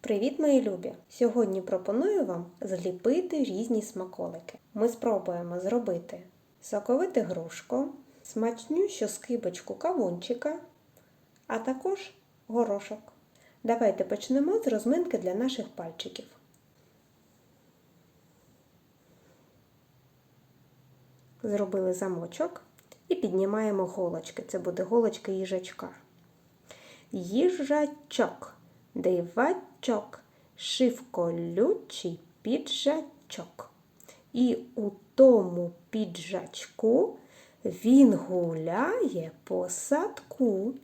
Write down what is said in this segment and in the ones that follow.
Привіт, мої любі! Сьогодні пропоную вам зліпити різні смаколики. Ми спробуємо зробити соковите грушко, смачнющу скибочку кавунчика, а також горошок. Давайте почнемо з розминки для наших пальчиків. Зробили замочок і піднімаємо голочки. Це буде голочка їжачка. Їжачок, дивачок, шив колючий піджачок. І у тому піджачку він гуляє по садку.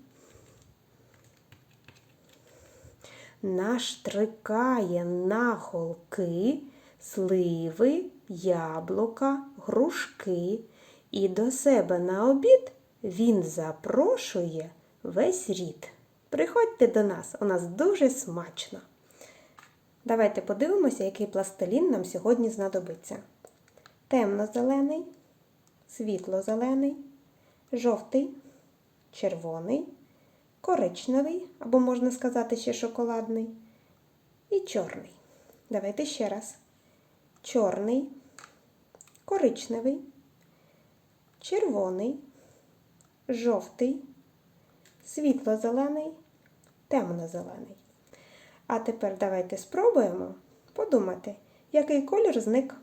Наштрикає на голки сливи, яблука, грушки. І до себе на обід він запрошує весь рід. Приходьте до нас, у нас дуже смачно. Давайте подивимося, який пластилін нам сьогодні знадобиться. Темно-зелений, світло-зелений, жовтий, червоний, коричневий, або можна сказати ще шоколадний, і чорний. Давайте ще раз. Чорний, коричневий, червоний, жовтий, світло-зелений, темно-зелений. А тепер давайте спробуємо подумати, який колір зник.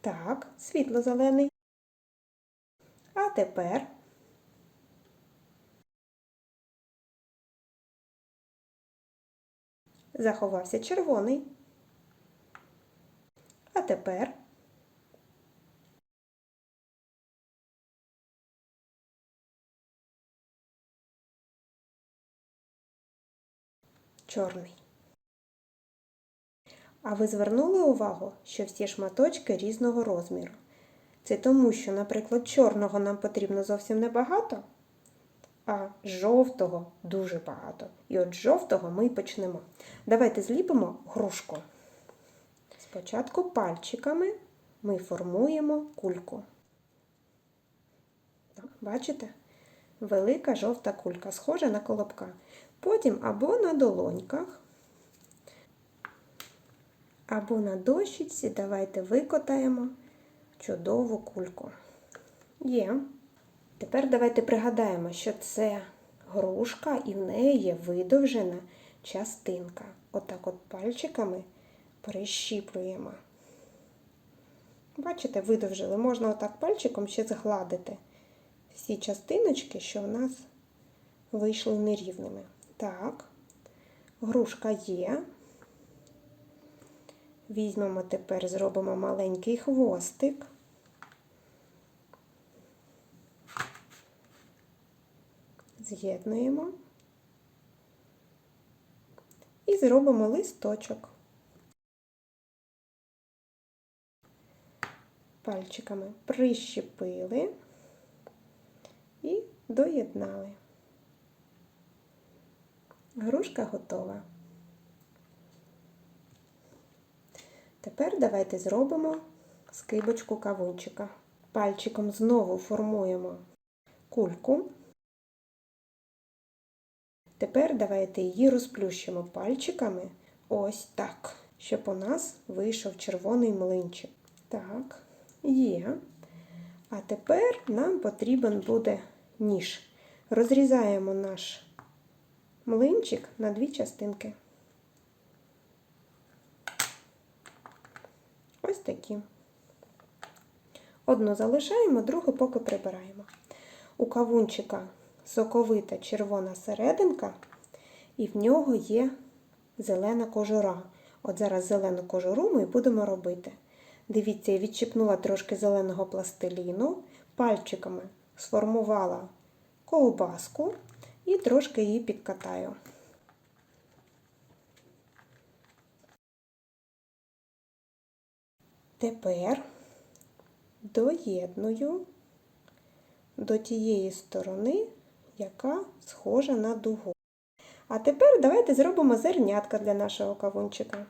Так, світло-зелений. А тепер заховався червоний. А тепер чорний. А ви звернули увагу, що всі шматочки різного розміру? Це тому, що, наприклад, чорного нам потрібно зовсім небагато, а жовтого дуже багато. І от жовтого ми й почнемо. Давайте зліпимо грушку. Спочатку пальчиками ми формуємо кульку. Бачите? Велика жовта кулька, схожа на колобка. Потім або на долоньках, або на дощечці давайте викотаємо чудову кульку. Є. Тепер давайте пригадаємо, що це грушка і в неї є видовжена частинка. Отак от пальчиками прищіплюємо. Бачите, видовжили. Можна отак пальчиком ще згладити всі частиночки, що в нас вийшли нерівними. Так, грушка є. Візьмемо тепер, зробимо маленький хвостик. З'єднуємо і зробимо листочок. Пальчиками прищепили і доєднали. Грушка готова. Тепер давайте зробимо скибочку кавунчика. Пальчиком знову формуємо кульку. Тепер давайте її розплющимо пальчиками ось так, щоб у нас вийшов червоний млинчик. Так, є. А тепер нам потрібен буде ніж. Розрізаємо наш млинчик на дві частинки. Ось такі. Одну залишаємо, другу поки прибираємо. У кавунчика соковита червона серединка, і в нього є зелена кожура. От зараз зелену кожуру ми будемо робити. Дивіться, я відчіпнула трошки зеленого пластиліну, пальчиками сформувала ковбаску і трошки її підкатаю. Тепер доєдную до тієї сторони, яка схожа на дугу. А тепер давайте зробимо зернятка для нашого кавунчика.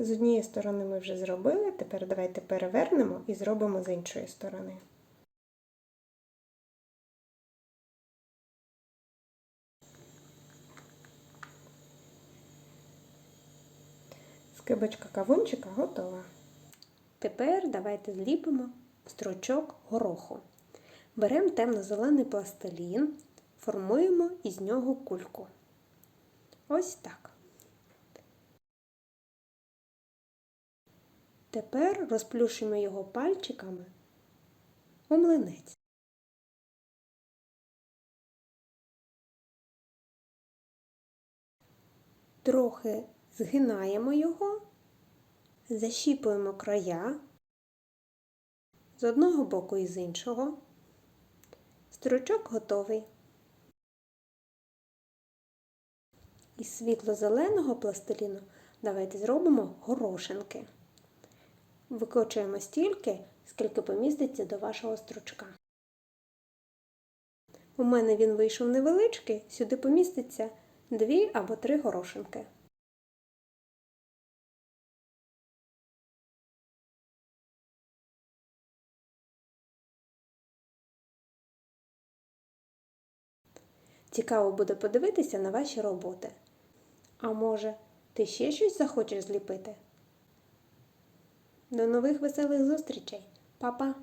З однієї сторони ми вже зробили, тепер давайте перевернемо і зробимо з іншої сторони. Скибочка кавунчика готова. Тепер давайте зліпимо стручок гороху. Беремо темно-зелений пластилін, формуємо із нього кульку. Ось так. Тепер розплющуємо його пальчиками у млинець. Трохи згинаємо його, защіпуємо края з одного боку і з іншого. Стручок готовий. Із світло-зеленого пластиліну давайте зробимо горошинки. Викочуємо стільки, скільки поміститься до вашого стручка. У мене він вийшов невеличкий, сюди поміститься дві або три горошинки. Цікаво буде подивитися на ваші роботи. А може, ти ще щось захочеш зліпити? До нових веселих зустрічей, Па-па!